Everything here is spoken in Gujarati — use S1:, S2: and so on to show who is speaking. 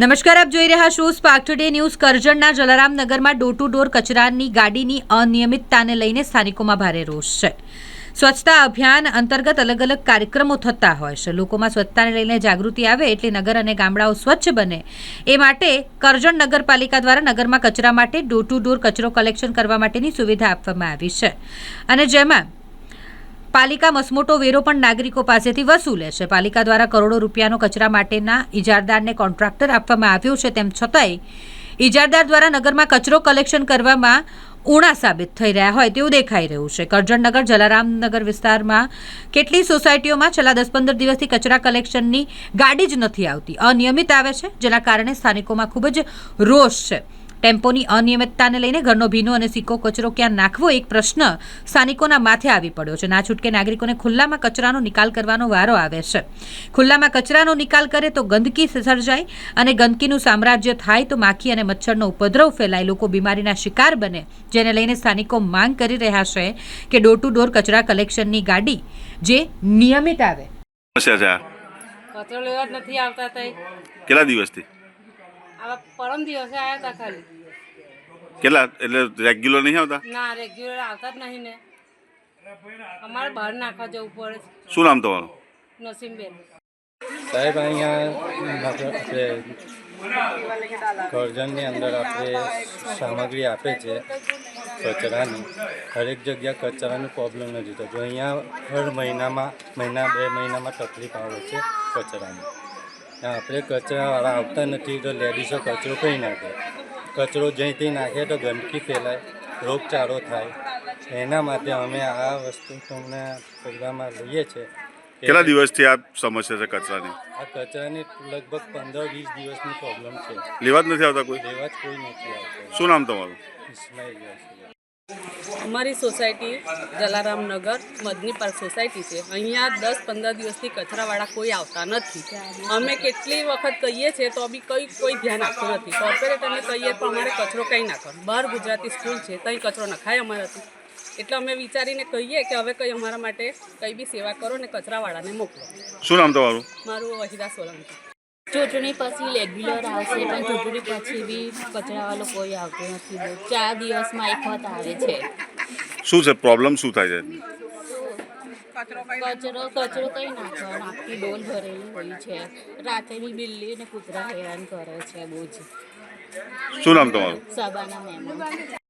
S1: નમસ્કાર, આપ જોઈ રહ્યા છો સ્પાર્ક ટુડે ન્યૂઝ કરજણના જલારામનગરમાં ડોર ટુ ડોર કચરાની ગાડીની અનિયમિતતાને લઈને સ્થાનિકોમાં ભારે રોષ છે. સ્વચ્છતા અભિયાન અંતર્ગત અલગ અલગ કાર્યક્રમો થતા હોય છે. લોકોમાં સ્વચ્છતાને લઈને જાગૃતિ આવે એટલે નગર અને ગામડાઓ સ્વચ્છ બને. એ માટે કરજણ નગરપાલિકા દ્વારા નગરમાં કચરા માટે ડોર ટુ ડોર કચરો કલેક્શન કરવા માટેની સુવિધા આપવામાં આવી છે. અને જેમાં પાલિકા મસમોટો વેરો પણ નાગરિકો પાસેથી વસૂલે છે. પાલિકા દ્વારા કરોડો રૂપિયાનો કચરા માટેના ઇજારદારને કોન્ટ્રાક્ટર આપવામાં આવ્યો છે. તેમ છતાંય ઇજારદાર દ્વારા નગરમાં કચરો કલેક્શન કરવામાં ઉણા સાબિત થઈ રહ્યા હોય તેવું દેખાઈ રહ્યું છે. કરજણનગર, જલારામનગર વિસ્તારમાં કેટલી સોસાયટીઓમાં છેલ્લા દસ પંદર દિવસથી કચરા કલેક્શનની ગાડી જ નથી આવતી. અનિયમિત આવે છે, જેના કારણે સ્થાનિકોમાં ખૂબ જ રોષ છે. ટેમ્પોની અનિયમિતતાને લઈને ઘરનો ભીનો અને સિક્કો કચરો ક્યાં નાખવો એક પ્રશ્ન સ્થાનિકોના માથે આવી પડ્યો છે. ના છૂટકે નાગરિકોને ખુલ્લામાં કચરાનો નિકાલ કરવાનો વારો આવે છે. ખુલ્લામાં કચરાનો નિકાલ કરે તો ગંદકી સર્જાય અને ગંદકીનું સામ્રાજ્ય થાય તો માખી અને મચ્છરનો ઉપદ્રવ ફેલાય. લોકો બીમારીના શિકાર બને જેને લઈને સ્થાનિકો માંગ કરી રહ્યા છે કે ડોર ટુ ડોર કચરા કલેક્શનની ગાડી જે નિયમિત આવે.
S2: સમસ્યા છે આ?
S3: કચરો લેવા જ નથી આવતા
S2: કેટલા દિવસથી?
S3: આવા પરમ દિવસે આવ્યા હતા ખાલી.
S2: કેટલા? એટલે રેગ્યુલર નહીં આવતા?
S3: ના રેગ્યુલર આવતા જ નહીં ને. અમારે બહાર નાખવા જવું પડે
S2: શું નામ તમારું?
S3: નસીમબેન.
S4: સાહેબ અહીંયા આપણે કરજણની અંદર આપણે સામગ્રી આપે છે કચરાની હરેક જગ્યા કચરાની પ્રોબ્લેમ નથી થતો. અહીંયા હર મહિનામાં મહિના બે મહિનામાં તકલીફ આવે છે કચરાની. આપણે કચરાવાળા આવતા નથી તો લેડીઝો કચરો કઈ નાખે. કચરો જ્યાંથી નાખે તો ગંદકી ફેલાય રોગચાળો થાય. એના માટે અમે આ વસ્તુ તમને પગલામાં લઈએ છીએ
S2: કેટલા દિવસથી આ સમસ્યા છે કચરાની?
S4: આ કચરાની લગભગ પંદર વીસ દિવસની પ્રોબ્લેમ છે.
S2: લેવા જ નથી આવતા કોઈ?
S4: લેવા જ કોઈ નથી આવતા.
S2: શું નામ તમારું?
S4: ઇસ્માઇલ.
S3: અમારી society Jalaramnagar Madni park society છે. અહીંયા દસ પંદર દિવસથી કચરાવાળા કોઈ આવતા નથી. અમે કેટલી વખત કહીએ છીએ તો બી કંઈ કોઈ ધ્યાન આપતું નથી. કોર્પોરેટરને કહીએ પણ અમારે કચરો કંઈ નાખો બહાર ગુજરાતી સ્કૂલ છે ત્યાં કચરો નખાય અમારાથી એટલે અમે વિચારીને કહીએ કે હવે કંઈ અમારા માટે કંઈ બી સેવા કરો ને કચરાવાળાને મોકલો.
S2: શું નામ તમારું?
S3: મારું વહીદા સોલંકી.
S5: ચૂંટણી પછી રેગ્યુલર આવશે પણ ચૂંટણી પછી બી કચરાવાળો કોઈ આવતો નથી. ચાર દિવસમાં એક વખત આવે છે.
S2: શું છે? પ્રોબ્લેમ શું થાય છે?
S5: કચરો કચરો કઈ નાખવાનો? આખી ડોલ ભરેલી હોય છે. રાતેની બિલ્લી અને કૂતરા હેરાન કરે છે બહુ જ.
S2: શું નામ તમારું?
S5: સબાના મહેમાન